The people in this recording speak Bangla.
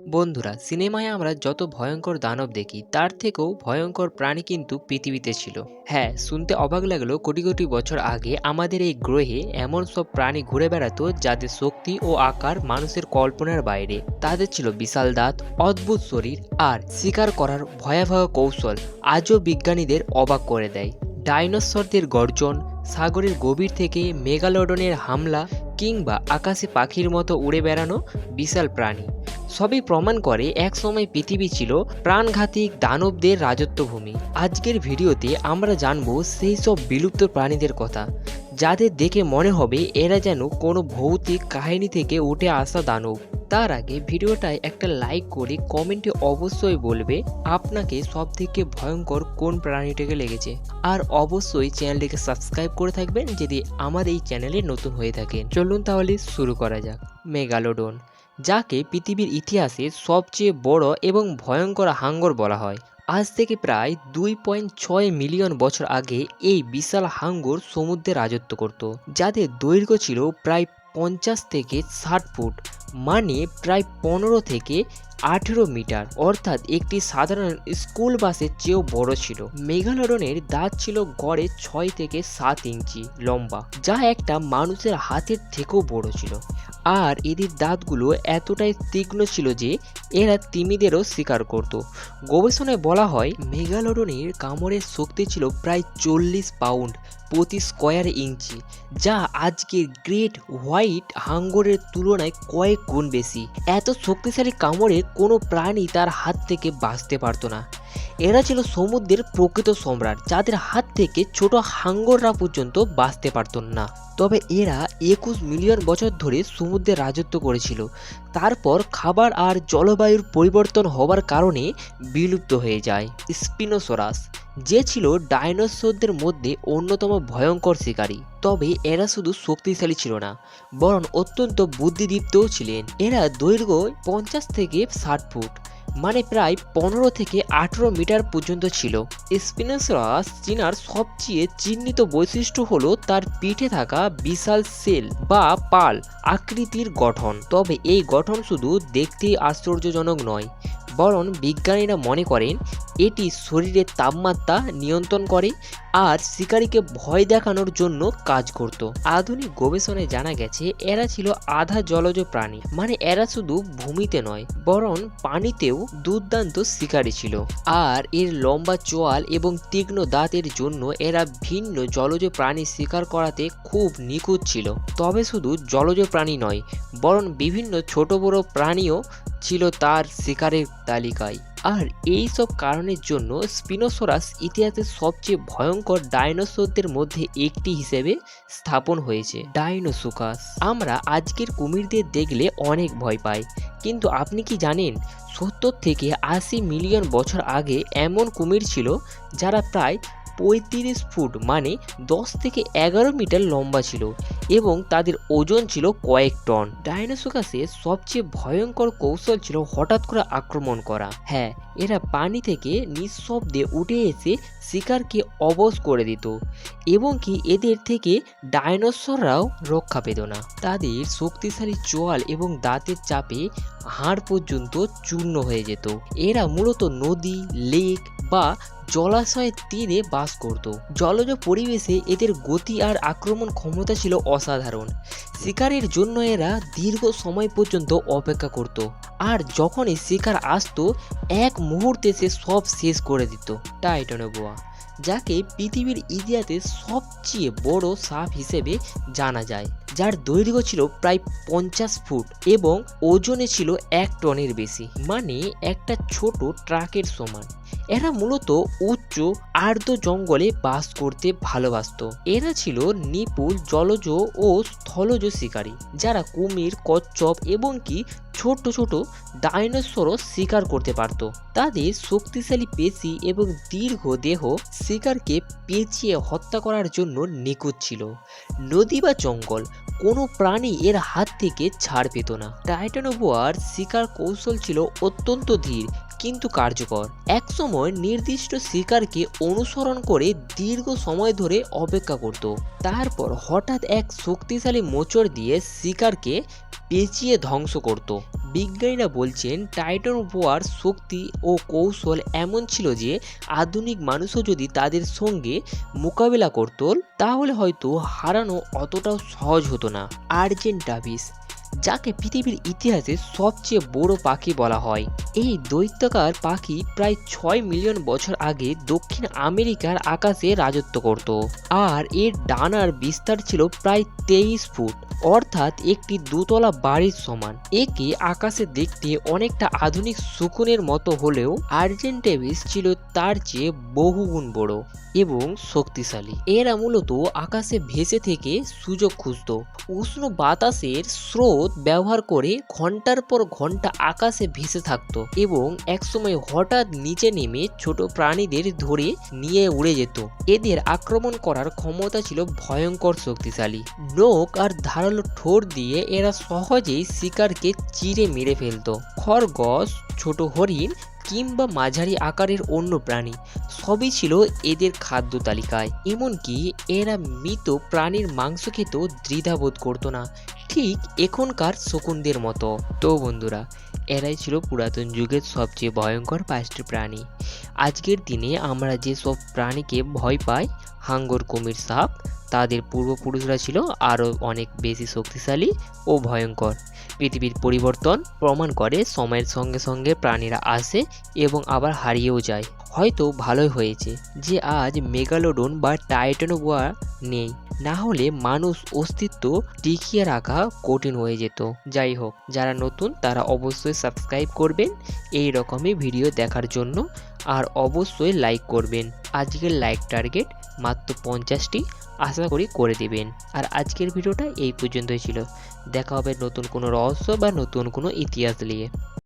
বন্ধুরা, সিনেমায় আমরা যত ভয়ঙ্কর দানব দেখি, তার থেকেও ভয়ঙ্কর প্রাণী কিন্তু পৃথিবীতে ছিল। হ্যাঁ শুনতে অবাক লাগল কোটি কোটি বছর আগে আমাদের এই গ্রহে এমন সব প্রাণী ঘুরে বেড়াতো যাদের শক্তি ও আকার মানুষের কল্পনার বাইরে। তাদের ছিল বিশাল দাঁত, অদ্ভুত শরীর আর শিকার করার ভয়াবহ কৌশল আজও বিজ্ঞানীদের অবাক করে দেয়। ডাইনোসরদের গর্জন, সাগরের গভীর থেকে মেগালোডনের হামলা কিংবা আকাশে পাখির মতো উড়ে বেড়ানো বিশাল প্রাণী। সবই প্রমাণ করে এক সময় পৃথিবী ছিল প্রাণঘাতিক দানবদের রাজত্বভূমি। আজকের ভিডিওতে আমরা জানব সেই সব বিলুপ্ত প্রাণীদের কথা, যাদের দেখে মনে হবে এরা যেন কোনো ভৌতিক কাহিনী থেকে উঠে আসা দানব। তার আগে ভিডিওটায় একটা লাইক করে কমেন্টে অবশ্যই বলবে আপনাকে সব থেকে ভয়ঙ্কর কোন প্রাণীটাকে লেগেছে। আর অবশ্যই চ্যানেলটিকে সাবস্ক্রাইব করে থাকবেন যদি আমার এই চ্যানেলে নতুন হয়ে থাকেন। চলুন তাহলে শুরু করা যাক। মেগালোডন। যাকে পৃথিবীর ইতিহাসে সবচেয়ে বড় এবং ভয়ঙ্কর হাঙ্গর বলা হয়। আজ থেকে প্রায় দুই পয়েন্ট ছয় মিলিয়ন বছর আগে এই বিশাল হাঙ্গর সমুদ্রে রাজত্ব করত, যাদের দৈর্ঘ্য ছিল প্রায় পঞ্চাশ থেকে ষাট ফুট মানে প্রায় পনেরো থেকে আঠেরো মিটার। অর্থাৎ একটি সাধারণ স্কুল বাসের চেয়েও বড় ছিল। মেঘালডনের দাঁত ছিল গড়ে ছয় থেকে সাত ইঞ্চি লম্বা, যা একটা মানুষের হাতের থেকেও বড় ছিল। আর এদের দাঁতগুলো এতটাই তীক্ষ্ণ ছিল যে এরা তিমিদেরও শিকার করত। গবেষণায় বলা হয়, মেগালোডনের কামড়ের শক্তি ছিল প্রায় চল্লিশ পাউন্ড প্রতি স্কোয়ার ইঞ্চি, যা আজকের গ্রেট হোয়াইট হাঙ্গরের তুলনায় কয়েক গুণ বেশি। এত শক্তিশালী কামড়ে কোনো প্রাণী তার হাত থেকে বাঁচতে পারতো না। এরা ছিল সমুদ্রের প্রকৃত সম্রাট, যাদের হাত থেকে ছোট হাঙ্গররা পর্যন্ত বাঁচতে পারত না। তবে এরা একুশ মিলিয়ন বছর ধরে সমুদ্রে রাজত্ব করেছিল। তারপর খাবার আর জলবায়ুর পরিবর্তন হবার কারণে বিলুপ্ত হয়ে যায়। স্পিনোসরাস, যে ছিল ডাইনোসরদের মধ্যে অন্যতম ভয়ঙ্কর শিকারী, তবে এরা শুধু শক্তিশালী ছিল না, বরং অত্যন্ত বুদ্ধিদীপ্তও ছিলেন। এরা দৈর্ঘ্য পঞ্চাশ থেকে ষাট ফুট মানে প্রায় পনেরো থেকে আঠেরো মিটার পর্যন্ত ছিল। স্পিনোসরাস চিনার সবচেয়ে চিহ্নিত বৈশিষ্ট্য হলো তার পিঠে থাকা বিশাল সেল বা পাল আকৃতির গঠন। তবে এই গঠন শুধু দেখতে আশ্চর্যজনক নয়, বরং বিজ্ঞানীরা মনে করেন, এটি শরীরের তাপমাত্রা নিয়ন্ত্রণ করে আর শিকারীকে ভয় দেখানোর জন্য কাজ করত। আধুনিক গবেষণায় জানা গেছে, এরা ছিল আধা জলজ প্রাণী। মানে এরা শুধু ভূমিতে নয়, বরং পানিতেও দুর্দান্ত শিকারী ছিল। আর এর লম্বা চোয়াল এবং তীক্ষ্ণ দাঁতের জন্য এরা ভিন্ন জলজ প্রাণী শিকার করাতে খুব নিখুঁত ছিল। তবে শুধু জলজ প্রাণী নয়, বরং বিভিন্ন ছোট বড় প্রাণীও ছিল তার শিকারের তালিকায়। আর এই সব কারণের জন্য স্পিনোসরাস ইতিহাসের সবচেয়ে ভয়ঙ্কর ডাইনোসরদের মধ্যে একটি হিসেবে স্থাপন হয়েছে, ডাইনোসোকাস। আমরা আজকের কুমিরদের দেখলে অনেক ভয় পাই, কিন্তু আপনি কি জানেন, সত্তর থেকে আশি মিলিয়ন বছর আগে এমন কুমির ছিল যারা প্রায় পঁয়ত্রিশ ফুট মানে দশ থেকে এগারো মিটার লম্বা ছিল এবং তাদের ওজন ছিল কয়েক টন। ডাইনোসোকাসের সবচেয়ে ভয়ঙ্কর কৌশল ছিল হঠাৎ করে আক্রমণ করা। হ্যাঁ এরা পানি থেকে নিঃশব্দে উঠে এসে শিকারকে অবশ করে দিত এবং কি এদের থেকে ডাইনোসররাও রক্ষা পেত না। তাদের শক্তিশালী চোয়াল এবং দাঁতের চাপে হাড় পর্যন্ত চূর্ণ হয়ে যেত। এরা মূলত নদী, লেক বা জলাশয়ের তীরে বাস করত। জলজ পরিবেশে এদের গতি আর আক্রমণ ক্ষমতা ছিল অসাধারণ। শিকারের জন্য এরা দীর্ঘ সময় পর্যন্ত অপেক্ষা করত। আর যখনই শিকার আসতো, এক মুহূর্তে সে সব শেষ করে দিত। টাইটানোবোয়া, যাকে পৃথিবীর ইতিহাসে সবচেয়ে বড় সাপ হিসেবে জানা যায়, যার দৈর্ঘ্য ছিল প্রায় পঞ্চাশ ফুট এবং ওজনে ছিল এক টনের বেশি মানে একটা ছোট ট্রাকের সমান। এরা মূলত উচ্চ আর্দ্র জঙ্গলে বাস করতে ভালোবাসত। এরা ছিল নিপুল জলজ ও স্থলজ শিকারী, যারা কুমির, কচ্ছপ এবং কি ছোট ছোট ডাইনোসরও শিকার করতে পারত। তাদের শক্তিশালী পেশি এবং দীর্ঘ দেহ শিকারকে পেঁচিয়ে হত্যা করার জন্য নিখুঁত ছিল। নদী বা জঙ্গল কোনো প্রাণী এর হাত থেকে ছাড় পেত না। টাইটানোবোয়ার শিকার কৌশল ছিল অত্যন্ত ধীর কিন্তু কার্যকর। একসময় নির্দিষ্ট শিকারকে অনুসরণ করে দীর্ঘ সময় ধরে অপেক্ষা করত। তারপর হঠাৎ এক শক্তিশালী মোচড় দিয়ে শিকারকে পেঁচিয়ে ধ্বংস করত। বিজ্ঞানীরা বলছেন, টাইটন বোয়ার শক্তি ও কৌশল এমন ছিল যে, আধুনিক মানুষও যদি তাদের সঙ্গে মোকাবিলা করত, তাহলে হয়তো হারানো অতটাও সহজ হতো না। আর্জেন্টাভিস যাকে পৃথিবীর ইতিহাসে সবচেয়ে বড় পাখি বলা হয়। এই দৈত্যাকার পাখি প্রায় ছয় মিলিয়ন বছর আগে দক্ষিণ আমেরিকার আকাশে রাজত্ব করত। আর এর ডানার বিস্তার ছিল প্রায় তেইশ ফুট, অর্থাৎ একটি দোতলা বাড়ির সমান। একে আকাশে দেখতে অনেকটা আধুনিক শকুনের মতো হলেও আর্জেন্টেভিস ছিল তার চেয়ে বহুগুণ বড় এবং শক্তিশালী। এরা মূলত আকাশে ভেসে থেকে সুযোগ খুঁজত। উষ্ণ বাতাসের স্রোত ব্যবহার করে ঘণ্টার পর ঘণ্টা আকাশে ভেসে থাকতো এবং একসময় হঠাৎ নিচে নেমে ছোট প্রাণীদের ধরে নিয়ে উড়ে যেত। এদের আক্রমণ করার ক্ষমতা ছিল ভয়ঙ্কর শক্তিশালী। নোক আর ধারালো ঠোঁট দিয়ে এরা সহজেই শিকারকে চিরে মেরে ফেলতো। খরগোশ, ছোট হরিণ কিংবা মাঝারি আকারের অন্য প্রাণী সবই ছিল এদের খাদ্য তালিকায়। এমনকি এরা মৃত প্রাণীর মাংস খেতেও দ্বিধাবোধ করতো না। ঠিক এখনকার শকুনদের মতো। তো বন্ধুরা, এরাই ছিল পুরাতন যুগের সবচেয়ে ভয়ঙ্কর পাঁচটি প্রাণী। আজকের দিনে আমরা যে সব প্রাণীকে ভয় পাই, হাঙ্গর, কুমির, সাপ, তাদের পূর্বপুরুষরা ছিল আরও অনেক বেশি শক্তিশালী ও ভয়ঙ্কর। পৃথিবীর পরিবর্তন প্রমাণ করে সময়ের সঙ্গে সঙ্গে প্রাণীরা আসে এবং আবার হারিয়েও যায়। হয়তো ভালোই হয়েছে যে আজ মেগালোডন বা টাইটানোবোয়া নেই। না হলে মানুষ অস্তিত্ব টিকিয়ে রাখা কঠিন হয়ে যেত। যাই হোক, যারা নতুন, তারা অবশ্যই সাবস্ক্রাইব করবেন। এই রকমই ভিডিও দেখার জন্য। আর অবশ্যই লাইক করবেন। আজকের লাইক টার্গেট মাত্র পঞ্চাশটি। আশা করি করে দেবেন। আর আজকের ভিডিওটা এই পর্যন্তই ছিল। দেখা হবে নতুন কোনো রহস্য বা নতুন কোনো ইতিহাস নিয়ে।